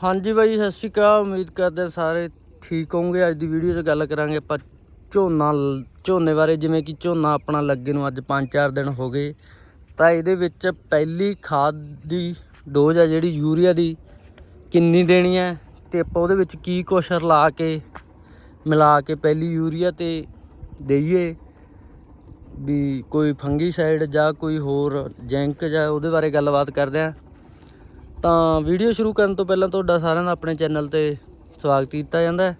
ਹਾਂਜੀ ਬਾਈ, ਸਤਿ ਸ਼੍ਰੀ ਅਕਾਲ। ਉਮੀਦ ਕਰਦੇ ਹਾਂ ਸਾਰੇ ਠੀਕ ਹੋਵੋਗੇ। ਅੱਜ ਦੀ ਵੀਡੀਓ 'ਚ ਗੱਲ ਕਰਾਂਗੇ ਆਪਾਂ ਝੋਨਾ ਲ- ਝੋਨੇ ਬਾਰੇ, ਜਿਵੇਂ ਕਿ ਝੋਨਾ ਆਪਣਾ ਲੱਗੇ ਨੂੰ ਅੱਜ 5-4 ਦਿਨ ਹੋ ਗਏ। ਤਾਂ ਇਹਦੇ ਵਿੱਚ ਪਹਿਲੀ ਖਾਦ ਦੀ ਡੋਜ਼ ਆ ਜਿਹੜੀ ਯੂਰੀਆ ਦੀ, ਕਿੰਨੀ ਦੇਣੀ ਹੈ ਤੇ ਆਪਾਂ ਉਹਦੇ ਵਿੱਚ ਕੀ ਕੁਛ ਰਲਾ ਕੇ, ਮਿਲਾ ਕੇ ਪਹਿਲੀ ਯੂਰੀਆ ਤੇ ਦੇਈਏ। ਵੀ ਕੋਈ ਫੰਗੀਸਾਈਡ ਜਾਂ ਕੋਈ ਹੋਰ ਜੈਂਕ ਜਾਂ ਉਹਦੇ ਬਾਰੇ ਗੱਲਬਾਤ ਕਰਦੇ ਹਾਂ। ਤਾਂ ਵੀਡੀਓ ਸ਼ੁਰੂ ਕਰਨ ਤੋਂ ਪਹਿਲਾਂ ਤੁਹਾਡਾ ਸਾਰਿਆਂ ਦਾ ਆਪਣੇ ਚੈਨਲ ਤੇ ਸਵਾਗਤ ਕੀਤਾ ਜਾਂਦਾ ਹੈ।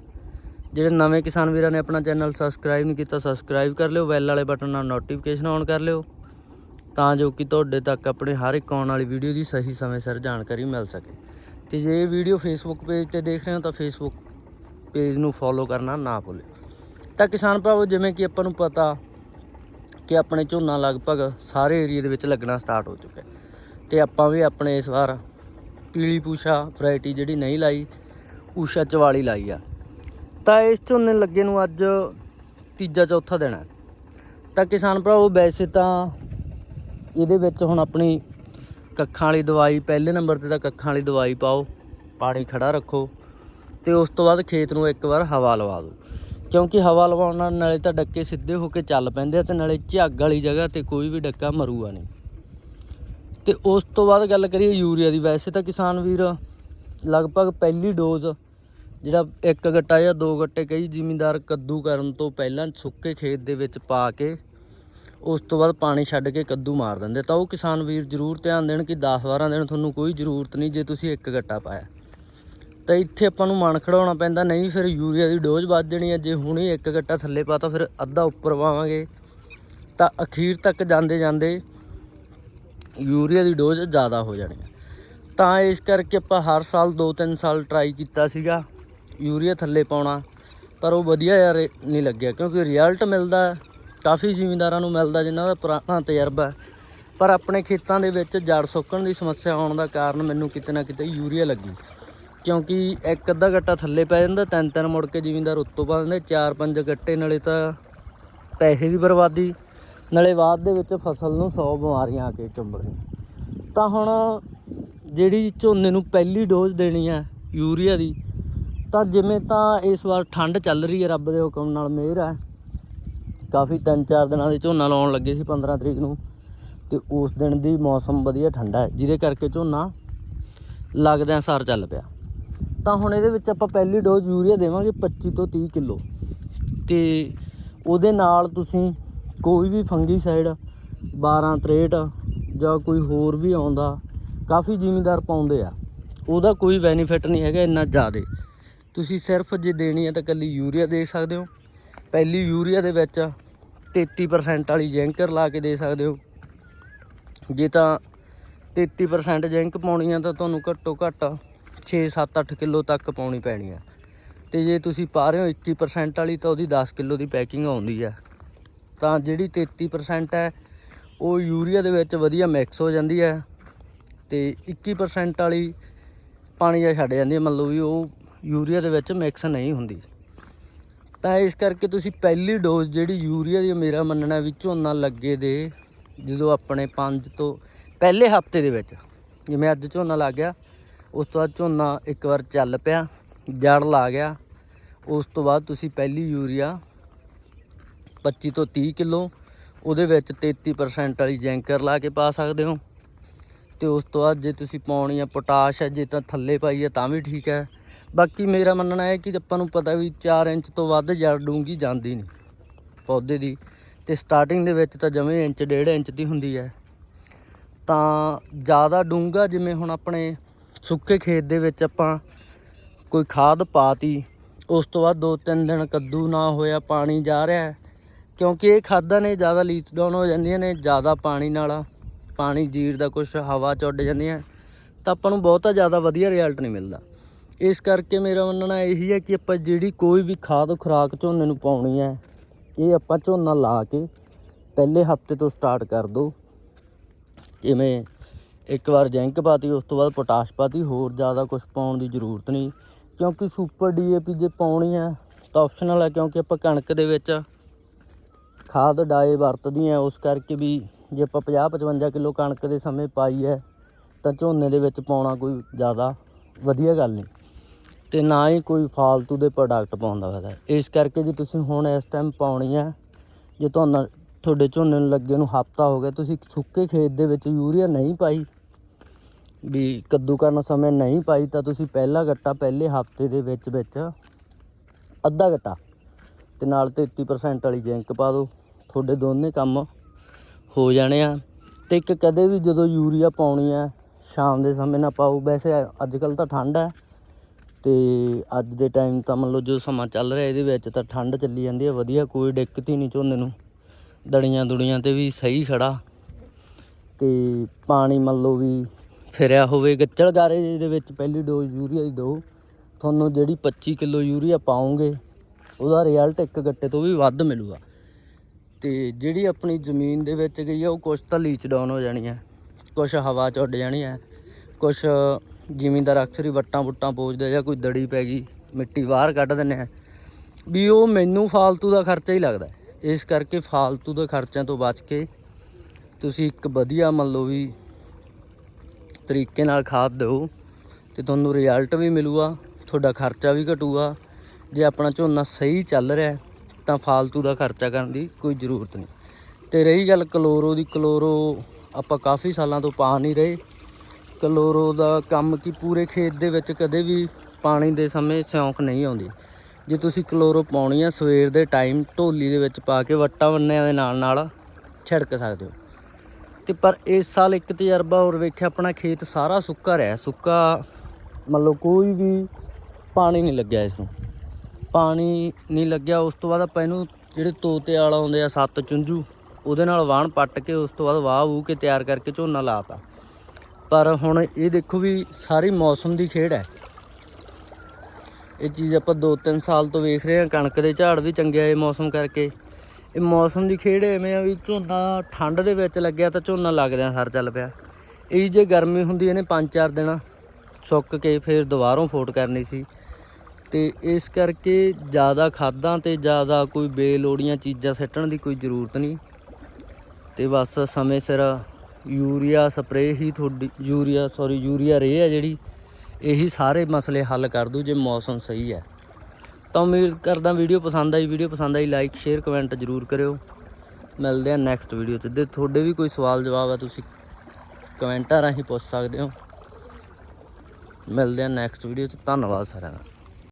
ਜਿਹੜੇ ਨਵੇਂ ਕਿਸਾਨ ਵੀਰਾਂ ਨੇ ਆਪਣਾ ਚੈਨਲ ਸਬਸਕ੍ਰਾਈਬ ਨਹੀਂ ਕੀਤਾ ਸਬਸਕ੍ਰਾਈਬ ਕਰ ਲਿਓ ਬੈਲ ਵਾਲੇ ਬਟਨ ਨਾਲ ਨੋਟੀਫਿਕੇਸ਼ਨ ਔਨ ਕਰ ਲਿਓ, ਤਾਂ ਜੋ ਕਿ ਤੁਹਾਡੇ ਤੱਕ ਆਪਣੇ ਹਰ ਇੱਕ ਆਉਣ ਵਾਲੀ ਵੀਡੀਓ ਦੀ ਸਹੀ ਸਮੇਂ ਸਿਰ ਜਾਣਕਾਰੀ ਮਿਲ ਸਕੇ। ਤੇ ਜੇ ਇਹ ਵੀਡੀਓ ਫੇਸਬੁੱਕ ਪੇਜ ਤੇ ਦੇਖ ਰਹੇ ਹੋ ਤਾਂ ਫੇਸਬੁੱਕ ਪੇਜ ਨੂੰ ਫੋਲੋ ਕਰਨਾ ਨਾ ਭੁੱਲਿਓ ਤਾਂ ਕਿਸਾਨ ਭਰਾਵੋ, ਜਿਵੇਂ ਕਿ ਆਪਾਂ ਨੂੰ ਪਤਾ ਕਿ ਆਪਣੇ ਝੋਨਾ ਲਗਭਗ ਸਾਰੇ ਏਰੀਆ ਦੇ ਵਿੱਚ ਲੱਗਣਾ ਸਟਾਰਟ ਹੋ ਚੁੱਕਾ ਹੈ। ਤੇ ਆਪਾਂ ਵੀ ਆਪਣੇ ਇਸ ਵਾਰ ਪੀਲੀ ਪੂਸ਼ਾ ਵੈਰਾਈਟੀ ਜਿਹੜੀ ਨਹੀਂ ਲਾਈ, ਊਸ਼ਾ 44 ਲਾਈ ਆ। ਤਾਂ ਇਸ ਝੋਨੇ ਲੱਗੇ ਨੂੰ ਅੱਜ ਤੀਜਾ ਚੌਥਾ ਦਿਨ ਹੈ ਤਾਂ ਕਿਸਾਨ ਭਰਾਓ ਵੈਸੇ ਤਾਂ ਇਹਦੇ ਵਿੱਚ ਹੁਣ ਆਪਣੀ ਕੱਖਾਂ ਵਾਲੀ ਦਵਾਈ, ਪਹਿਲੇ ਨੰਬਰ ਤੇ ਤਾਂ ਕੱਖਾਂ ਵਾਲੀ ਦਵਾਈ ਪਾਓ, ਪਾਣੀ ਖੜਾ ਰੱਖੋ ਤੇ ਉਸ ਤੋਂ ਬਾਅਦ ਖੇਤ ਨੂੰ ਇੱਕ ਵਾਰ ਹਵਾ ਲਵਾ ਦਿਓ। ਕਿਉਂਕਿ ਹਵਾ ਲਵਾਉਣ ਨਾਲ ਨਾਲੇ ਤਾਂ ਡੱਕੇ ਸਿੱਧੇ ਹੋ ਕੇ ਚੱਲ ਪੈਂਦੇ ਆ ਤੇ ਨਾਲੇ ਝੱਗ ਵਾਲੀ ਜਗ੍ਹਾ ਤੇ ਕੋਈ ਵੀ ਡੱਕਾ ਮਰੂਗਾ ਨਹੀਂ। ਤੇ ਉਸ ਤੋਂ ਬਾਅਦ ਗੱਲ ਕਰੀਏ ਯੂਰੀਆ ਦੀ, ਵੈਸੇ ਤਾਂ ਕਿਸਾਨ ਵੀਰ ਲਗਭਗ ਪਹਿਲੀ ਡੋਜ਼ ਜਿਹੜਾ ਇੱਕ ਗੱਟਾ ਜਾਂ ਦੋ ਗੱਟੇ ਕਈ ਜ਼ਿਮੀਂਦਾਰ ਕੱਦੂ ਕਰਨ ਤੋਂ ਪਹਿਲਾਂ ਸੁੱਕੇ ਖੇਤ ਦੇ ਵਿੱਚ ਪਾ ਕੇ ਉਸ ਤੋਂ ਬਾਅਦ ਪਾਣੀ ਛੱਡ ਕੇ ਕੱਦੂ ਮਾਰ ਦਿੰਦੇ। ਤਾਂ ਉਹ ਕਿਸਾਨ ਵੀਰ ਜ਼ਰੂਰ ਧਿਆਨ ਦੇਣ ਕਿ 10-12 ਦਿਨ ਤੁਹਾਨੂੰ ਕੋਈ ਜ਼ਰੂਰਤ ਨਹੀਂ ਜੇ ਤੁਸੀਂ ਇੱਕ ਗੱਟਾ ਪਾਇਆ। ਤਾਂ ਇੱਥੇ ਆਪਾਂ ਨੂੰ ਮਨ ਖੜਾਉਣਾ ਪੈਂਦਾ, ਨਹੀਂ ਫਿਰ ਯੂਰੀਆ ਦੀ ਡੋਜ਼ ਵੱਧ ਜਾਣੀ ਹੈ, ਜੇ ਹੁਣੇ ਇੱਕ ਗੱਟਾ ਥੱਲੇ ਪਾਤਾ ਫਿਰ ਅੱਧਾ ਉੱਪਰ ਪਾਵਾਂਗੇ ਤਾਂ ਅਖੀਰ ਤੱਕ ਜਾਂਦੇ ਜਾਂਦੇ ਯੂਰੀਆ ਦੀ ਡੋਜ਼ ਜ਼ਿਆਦਾ ਹੋ ਜਾਣੀ ਹੈ ਤਾਂ ਇਸ ਕਰਕੇ ਆਪਾਂ ਹਰ ਸਾਲ 2-3 ਸਾਲ ਟਰਾਈ ਕੀਤਾ ਸੀਗਾ ਯੂਰੀਆ ਥੱਲੇ ਪਾਉਣਾ, ਪਰ ਉਹ ਵਧੀਆ ਯਾਰ ਨਹੀਂ ਲੱਗਿਆ ਕਿਉਂਕਿ ਰਿਜ਼ਲਟ ਮਿਲਦਾ, ਕਾਫੀ ਜ਼ਿਮੀਂਦਾਰਾਂ ਨੂੰ ਮਿਲਦਾ ਜਿਨ੍ਹਾਂ ਦਾ ਪੁਰਾਣਾ ਤਜਰਬਾ ਪਰ ਆਪਣੇ ਖੇਤਾਂ ਦੇ ਵਿੱਚ ਜੜ ਸੁੱਕਣ ਦੀ ਸਮੱਸਿਆ ਆਉਣ ਦਾ ਕਾਰਨ ਮੈਨੂੰ ਕਿਤੇ ਨਾ ਕਿਤੇ ਯੂਰੀਆ ਲੱਗੀ। ਕਿਉਂਕਿ ਇੱਕ ਅੱਧਾ ਗੱਟਾ ਥੱਲੇ ਪੈ ਜਾਂਦਾ ਤਿੰਨ ਤਿੰਨ ਮੁੜ ਕੇ ਜ਼ਿਮੀਂਦਾਰ ਉੱਤੋਂ ਪਾ ਦਿੰਦੇ ਚਾਰ ਪੰਜ ਗੱਟੇ, ਨਾਲੇ ਤਾਂ ਪੈਸੇ ਦੀ ਬਰਬਾਦੀ। ਨਾਲੇ ਬਾਅਦ ਦੇ ਵਿੱਚ ਫਸਲ ਨੂੰ 100 ਬਿਮਾਰੀਆਂ ਆ ਕੇ ਚੁੰਬੜਦੀਆਂ ਤਾਂ ਹੁਣ ਜਿਹੜੀ ਝੋਨੇ ਨੂੰ ਪਹਿਲੀ ਡੋਜ਼ ਦੇਣੀ ਹੈ ਯੂਰੀਆ ਦੀ, ਤਾਂ ਜਿਵੇਂ ਤਾਂ ਇਸ ਵਾਰ ਠੰਡ ਚੱਲ ਰਹੀ ਹੈ ਰੱਬ ਦੇ ਹੁਕਮ ਨਾਲ ਮਿਹਰ ਹੈ ਕਾਫੀ ਤਿੰਨ ਚਾਰ ਦਿਨਾਂ ਦੇ ਝੋਨਾ ਲਾਉਣ ਲੱਗੇ ਸੀ 15 ਤਰੀਕ ਨੂੰ, ਤੇ ਉਸ ਦਿਨ ਦੀ ਮੌਸਮ ਵਧੀਆ ਠੰਡਾ ਹੈ, ਜਿਹਦੇ ਕਰਕੇ ਝੋਨਾ ਲੱਗਦਿਆਂ ਸਾਰ ਚੱਲ ਪਿਆ। ਤਾਂ ਹੁਣ ਇਹਦੇ ਵਿੱਚ ਆਪਾਂ ਪਹਿਲੀ ਡੋਜ਼ ਯੂਰੀਆ ਦੇਵਾਂਗੇ 25 ਤੋਂ 30 ਕਿਲੋ। ਤੇ ਉਹਦੇ ਨਾਲ ਤੁਸੀਂ ਕੋਈ ਵੀ ਫੰਗੀਸਾਈਡ 12 63 ਜਾਂ ਕੋਈ ਹੋਰ ਵੀ ਆਉਂਦਾ, ਕਾਫੀ ਜ਼ਿਮੀਂਦਾਰ ਪਾਉਂਦੇ ਆ। ਉਹਦਾ ਕੋਈ ਬੈਨੀਫਿਟ ਨਹੀਂ ਹੈਗਾ ਇੰਨਾ ਜ਼ਿਆਦਾ। ਤੁਸੀਂ ਸਿਰਫ ਜੇ ਦੇਣੀ ਹੈ ਤਾਂ ਕੱਲੀ ਯੂਰੀਆ ਦੇ ਸਕਦੇ ਹੋ। ਪਹਿਲੀ ਯੂਰੀਆ ਦੇ ਵਿੱਚ 33% ਵਾਲੀ ਜੈਂਕਰ ਲਾ ਕੇ ਦੇ ਸਕਦੇ ਹੋ। ਜੇ ਤਾਂ 33% ਜਿੰਕ ਪਾਉਣੀ ਆ ਤਾਂ ਤੁਹਾਨੂੰ ਘੱਟੋ ਘੱਟ 6 7 8 ਕਿਲੋ ਤੱਕ ਪਾਉਣੀ ਪੈਣੀ ਆ। ਤੇ ਜੇ ਤੁਸੀਂ ਪਾ ਰਹੇ ਹੋ 21% ਵਾਲੀ ਤਾਂ ਉਹਦੀ 10 ਕਿਲੋ ਦੀ ਪੈਕਿੰਗ ਆਉਂਦੀ ਆ। ਤਾਂ ਜਿਹੜੀ 33% ਹੈ, ਉਹ ਯੂਰੀਆ ਦੇ ਵਿੱਚ ਵਧੀਆ ਮਿਕਸ ਹੋ ਜਾਂਦੀ ਹੈ ਤੇ 21% ਵਾਲੀ ਪਾਣੀ ਜਾਂ ਛੱਡ ਜਾਂਦੀ ਹੈ ਮਤਲਬ ਵੀ ਉਹ ਯੂਰੀਆ ਦੇ ਵਿੱਚ ਮਿਕਸ ਨਹੀਂ ਹੁੰਦੀ। ਤਾਂ ਇਸ ਕਰਕੇ ਤੁਸੀਂ ਪਹਿਲੀ ਡੋਜ਼ ਜਿਹੜੀ ਯੂਰੀਆ ਦੀ, ਮੇਰਾ ਮੰਨਣਾ ਵੀ ਝੋਨਾ ਲੱਗੇ ਦੇ, ਜਦੋਂ ਆਪਣੇ 5 ਤੋਂ ਪਹਿਲੇ ਹਫ਼ਤੇ ਦੇ ਵਿੱਚ, ਜਿਵੇਂ ਅੱਜ ਝੋਨਾ ਲੱਗ ਗਿਆ, ਉਸ ਤੋਂ ਬਾਅਦ ਝੋਨਾ ਇੱਕ ਵਾਰ ਚੱਲ ਪਿਆ, ਜੜ ਲਾ ਗਿਆ, ਉਸ ਤੋਂ ਬਾਅਦ ਤੁਸੀਂ ਪਹਿਲੀ ਯੂਰੀਆ 25 ਤੋਂ 30 ਕਿਲੋ, ਉਹਦੇ ਵਿੱਚ 33% ਵਾਲੀ ਜੈਂਕਰ ਲਾ ਕੇ ਪਾ ਸਕਦੇ ਹੋ। ਤੇ ਉਸ ਤੋਂ ਬਾਅਦ ਜੇ ਤੁਸੀਂ ਪਾਉਣੀ ਆ ਪੋਟਾਸ਼ ਹੈ ਜੇ ਤਾਂ ਥੱਲੇ ਪਾਈ ਹੈ ਤਾਂ ਵੀ ਠੀਕ ਹੈ ਬਾਕੀ ਮੇਰਾ ਮੰਨਣਾ ਹੈ ਕਿ ਆਪਾਂ ਨੂੰ ਪਤਾ ਵੀ 4 ਇੰਚ ਤੋਂ ਵੱਧ ਜੜ ਡੂੰਗੀ ਜਾਂਦੀ ਨਹੀਂ ਪੌਦੇ ਦੀ। ਤੇ ਸਟਾਰਟਿੰਗ ਦੇ ਵਿੱਚ ਤਾਂ ਜਮੇ ਇੰਚ, ਡੇਢ ਇੰਚ ਦੀ ਹੁੰਦੀ ਹੈ ਤਾਂ ਜ਼ਿਆਦਾ ਡੂੰਗਾ ਜਿਵੇਂ ਹੁਣ ਆਪਣੇ ਸੁੱਕੇ ਖੇਤ ਦੇ ਵਿੱਚ ਆਪਾਂ ਕੋਈ ਖਾਦ ਪਾਤੀ, ਉਸ ਤੋਂ ਬਾਅਦ 2-3 ਦਿਨ ਕੱਦੂ ਨਾ ਹੋਇਆ, ਪਾਣੀ ਜਾ ਰਿਹਾ ਕਿਉਂਕਿ ਇਹ ਖਾਦਾਂ ਨੇ ਜ਼ਿਆਦਾ ਲੀਚ ਡਾਊਨ ਹੋ ਜਾਂਦੀਆਂ ਨੇ, ਜ਼ਿਆਦਾ ਪਾਣੀ ਨਾਲ ਪਾਣੀ ਜੀਰ ਦਾ ਕੁਝ ਹਵਾ ਚ ਉੱਡ ਜਾਂਦੀਆਂ, ਤਾਂ ਆਪਾਂ ਨੂੰ ਬਹੁਤਾ ਜ਼ਿਆਦਾ ਵਧੀਆ ਰਿਜ਼ਲਟ ਨਹੀਂ ਮਿਲਦਾ। ਇਸ ਕਰਕੇ ਮੇਰਾ ਮੰਨਣਾ ਇਹੀ ਹੈ ਕਿ ਆਪਾਂ ਜਿਹੜੀ ਕੋਈ ਵੀ ਖਾਦ ਖੁਰਾਕ ਝੋਨੇ ਨੂੰ ਪਾਉਣੀ ਹੈ, ਇਹ ਆਪਾਂ ਝੋਨਾ ਲਾ ਕੇ ਪਹਿਲੇ ਹਫ਼ਤੇ ਤੋਂ ਸਟਾਰਟ ਕਰ ਦੋ। ਜਿਵੇਂ ਇੱਕ ਵਾਰ ਜ਼ਿੰਕ ਪਾਤੀ, ਉਸ ਤੋਂ ਬਾਅਦ ਪੋਟਾਸ਼ ਪਾਤੀ, ਹੋਰ ਜ਼ਿਆਦਾ ਕੁਝ ਪਾਉਣ ਦੀ ਜ਼ਰੂਰਤ ਨਹੀਂ। ਕਿਉਂਕਿ ਸੁਪਰ ਡੀਏਪੀ ਜੇ ਪਾਉਣੀ ਹੈ, ਤਾਂ ਆਪਸ਼ਨਲ ਹੈ ਕਿਉਂਕਿ ਆਪਾਂ ਕਣਕ ਦੇ ਵਿੱਚ ਖਾਦ ਡਾਏ ਵਰਤਦੀਆਂ ਉਸ ਕਰਕੇ ਵੀ ਜੇ ਆਪਾਂ 50 55 ਕਿਲੋ ਕਣਕ ਦੇ ਸਮੇਂ ਪਾਈ ਹੈ, ਤਾਂ ਝੋਨੇ ਦੇ ਵਿੱਚ ਪਾਉਣਾ ਕੋਈ ਜ਼ਿਆਦਾ ਵਧੀਆ ਗੱਲ ਨਹੀਂ। ਤੇ ਨਾ ਹੀ ਕੋਈ ਫਾਲਤੂ ਦੇ ਪ੍ਰੋਡਕਟ ਪਾਉਂਦਾ ਫਾਇਦਾ ਇਸ ਕਰਕੇ ਜੇ ਤੁਸੀਂ ਹੁਣ ਇਸ ਟਾਈਮ ਪਾਉਣੀ ਹੈ, ਜੇ ਤੁਹਾਨੂੰ ਤੁਹਾਡੇ ਝੋਨੇ ਨੂੰ ਲੱਗੇ ਨੂੰ ਹਫਤਾ ਹੋ ਗਿਆ, ਤੁਸੀਂ ਸੁੱਕੇ ਖੇਤ ਦੇ ਵਿੱਚ ਯੂਰੀਆ ਨਹੀਂ ਪਾਈ, ਵੀ ਕੱਦੂ ਕਰਨ ਸਮੇਂ ਨਹੀਂ ਪਾਈ, ਤਾਂ ਤੁਸੀਂ ਪਹਿਲਾ ਗੱਟਾ ਪਹਿਲੇ ਹਫ਼ਤੇ ਦੇ ਵਿੱਚ ਵਿੱਚ ਅੱਧਾ ਗੱਟਾ ਤੇ ਨਾਲ 33% ਵਾਲੀ ਜ਼ਿੰਕ ਪਾ ਦਿਓ। ਤੁਹਾਡੇ ਦੋਨੇ ਕੰਮ ਹੋ ਜਾਣੇ ਆ। ਤੇ ਇੱਕ ਕਦੇ ਵੀ ਜਦੋਂ ਯੂਰੀਆ ਪਾਉਣੀ ਆ, ਸ਼ਾਮ ਦੇ ਸਮੇਂ ਨਾ ਪਾਓ। ਵੈਸੇ ਅੱਜ ਕੱਲ ਤਾਂ ਠੰਡ ਹੈ ਤੇ ਅੱਜ ਦੇ ਟਾਈਮ ਤਾਂ ਮੰਨ ਲਓ ਜੋ ਸਮਾਂ ਚੱਲ ਰਿਹਾ, ਇਹਦੇ ਵਿੱਚ ਤਾਂ ਠੰਡ ਚੱਲੀ ਜਾਂਦੀ ਹੈ ਵਧੀਆ, ਕੋਈ ਦਿੱਕਤ ਹੀ ਨਹੀਂ ਝੋਨੇ ਨੂੰ। ਦੜੀਆਂ ਦੁੜੀਆਂ ਤੇ ਵੀ ਸਹੀ ਖੜਾ। ਤੇ ਪਾਣੀ ਮੰਨ ਲਓ ਵੀ ਫਿਰਿਆ ਹੋਵੇ। ਗੱਚਲ ਗਾਰੇ ਦੇ ਵਿੱਚ ਪਹਿਲੀ ਡੋਜ਼ ਯੂਰੀਆ ਦੀ ਦਿਓ। ਤੁਹਾਨੂੰ ਜਿਹੜੀ 25 ਕਿਲੋ ਯੂਰੀਆ ਪਾਉਂਗੇ ਉਹਦਾ ਰਿਜ਼ਲਟ ਇੱਕ ਗੱਟੇ ਤੋਂ ਵੀ ਵੱਧ ਮਿਲੂਗਾ। ਤੇ ਜਿਹੜੀ ਆਪਣੀ ਜ਼ਮੀਨ ਦੇ ਵਿੱਚ ਗਈ ਆ, ਉਹ ਕੁਛ ਤਾਂ ਲੀਚ ਡਾਊਨ ਹੋ ਜਾਣੀ ਹੈ ਕੁਛ ਹਵਾ ਚ ਉੱਡ ਜਾਣੀ ਹੈ ਕੁਛ ਜ਼ਿਮੀਂਦਾਰ ਅਕਸਰ ਹੀ ਵੱਟਾਂ ਵੁੱਟਾਂ ਪੋਜਦੇ ਜਾਂ ਕੋਈ ਦੜੀ ਪੈ ਗਈ, ਮਿੱਟੀ ਬਾਹਰ ਕੱਢ ਦਿੰਦੇ ਆ। ਵੀ ਉਹ ਮੈਨੂੰ ਫਾਲਤੂ ਦਾ ਖਰਚਾ ਹੀ ਲੱਗਦਾ। ਇਸ ਕਰਕੇ ਫਾਲਤੂ ਦੇ ਖਰਚਿਆਂ ਤੋਂ ਬਚ ਕੇ ਤੁਸੀਂ ਇੱਕ ਵਧੀਆ ਮੰਨ ਲਓ ਵੀ ਤਰੀਕੇ ਨਾਲ ਖਾਦ ਦਿਓ ਤੇ ਤੁਹਾਨੂੰ ਰਿਜ਼ਲਟ ਵੀ ਮਿਲੂਗਾ, ਤੁਹਾਡਾ ਖਰਚਾ ਵੀ ਘਟੂਗਾ ਜੇ ਆਪਣਾ ਝੋਨਾ ਸਹੀ ਚੱਲ ਰਿਹਾ ਤਾਂ ਫਾਲਤੂ ਦਾ ਖਰਚਾ ਕਰਨ ਦੀ ਕੋਈ ਜ਼ਰੂਰਤ ਨਹੀਂ। ਤੇ ਰਹੀ ਗੱਲ ਕਲੋਰੋ ਦੀ, ਕਲੋਰੋ ਆਪਾਂ ਕਾਫੀ ਸਾਲਾਂ ਤੋਂ ਪਾ ਨਹੀਂ ਰਹੇ। ਕਲੋਰੋ ਦਾ ਕੰਮ ਕੀ ਪੂਰੇ ਖੇਤ ਦੇ ਵਿੱਚ ਕਦੇ ਵੀ ਪਾਣੀ ਦੇ ਸਮੇਂ ਸਿਉਂਕ ਨਹੀਂ ਆਉਂਦੀ। ਜੇ ਤੁਸੀਂ ਕਲੋਰੋ ਪਾਉਣੀ ਆ, ਸਵੇਰ ਦੇ ਟਾਈਮ ਢੋਲੀ ਦੇ ਵਿੱਚ ਪਾ ਕੇ ਵੱਟਾਂ ਵੰਨਿਆਂ ਦੇ ਨਾਲ ਨਾਲ ਛਿੜਕ ਸਕਦੇ ਹੋ। ਤੇ ਪਰ ਇਸ ਸਾਲ ਇੱਕ ਤਜਰਬਾ ਹੋਰ ਵੇਖਿਆ, ਆਪਣਾ ਖੇਤ ਸਾਰਾ ਸੁੱਕਾ ਰਿਹਾ, ਸੁੱਕਾ ਮਤਲਬ ਕੋਈ ਵੀ ਪਾਣੀ ਨਹੀਂ ਲੱਗਿਆ ਇਸ ਨੂੰ। ਪਾਣੀ ਨਹੀਂ ਲੱਗਿਆ, ਉਸ ਤੋਂ ਬਾਅਦ ਆਪਾਂ ਇਹਨੂੰ ਜਿਹੜੇ ਤੋਤੇ ਵਾਲਾ ਆਉਂਦੇ ਆ, ਸੱਤ ਚੁੰਝੂ, ਉਹਦੇ ਨਾਲ ਵਾਹਣ ਪੱਟ ਕੇ ਉਸ ਤੋਂ ਬਾਅਦ ਵਾਹ ਵੂ ਕੇ ਤਿਆਰ ਕਰਕੇ ਝੋਨਾ ਲਾਤਾ। ਪਰ ਹੁਣ ਇਹ ਦੇਖੋ ਵੀ ਸਾਰੀ ਮੌਸਮ ਦੀ ਖੇਡ ਹੈ। ਇਹ ਚੀਜ਼ ਆਪਾਂ 2-3 ਸਾਲ ਤੋਂ ਵੇਖ ਰਹੇ ਹਾਂ, ਕਣਕ ਦੇ ਝਾੜ ਵੀ ਚੰਗੇ ਆਏ ਮੌਸਮ ਕਰਕੇ। ਇਹ ਮੌਸਮ ਦੀ ਖੇਡ ਐਵੇਂ ਆ ਵੀ ਝੋਨਾ ਠੰਡ ਦੇ ਵਿੱਚ ਲੱਗਿਆ ਤਾਂ ਝੋਨਾ ਲੱਗਦਿਆਂ ਸਰ ਚੱਲ ਪਿਆ। ਇਹ ਜੇ ਗਰਮੀ ਹੁੰਦੀ, ਇਹਨੇ 5-4 ਦਿਨ ਸੁੱਕ ਕੇ ਫਿਰ ਦੁਬਾਰੋਂ ਫੋਟ ਕਰਨੀ ਸੀ। ਤੇ ਇਸ ਕਰਕੇ ਜ਼ਿਆਦਾ ਖਾਦਾਂ ਤੇ ਜ਼ਿਆਦਾ ਕੋਈ ਬੇਲੋੜੀਆਂ ਚੀਜ਼ਾਂ ਸਿੱਟਣ ਦੀ ਕੋਈ ਜ਼ਰੂਰਤ ਨਹੀਂ। ਤੇ ਬਸ ਸਮੇਂ ਸਿਰ ਯੂਰੀਆ ਸਪਰੇਅ ਹੀ ਤੁਹਾਡੀ, ਯੂਰੀਆ ਸੌਰੀ ਯੂਰੀਆ ਰੇ ਹੈ ਜਿਹੜੀ, ਇਹੀ ਸਾਰੇ ਮਸਲੇ ਹੱਲ ਕਰ ਦੂ ਜੇ ਮੌਸਮ ਸਹੀ ਹੈ। ਤਾਂ ਉਮੀਦ ਕਰਦਾ ਵੀਡੀਓ ਪਸੰਦ ਆਈ, ਵੀਡੀਓ ਪਸੰਦ ਆਈ ਲਾਈਕ ਸ਼ੇਅਰ ਕਮੈਂਟ ਜ਼ਰੂਰ ਕਰਿਓ। ਮਿਲਦੇ ਆ ਨੈਕਸਟ ਵੀਡੀਓ 'ਚ ਜੇ ਤੁਹਾਡੇ ਵੀ ਕੋਈ ਸਵਾਲ ਜਵਾਬ ਹੈ, ਤੁਸੀਂ ਕਮੈਂਟਾਂ ਰਾਹੀਂ ਪੁੱਛ ਸਕਦੇ ਹੋ। ਮਿਲਦੇ ਆ ਨੈਕਸਟ ਵੀਡੀਓ 'ਚ ਧੰਨਵਾਦ ਸਾਰਿਆਂ ਦਾ।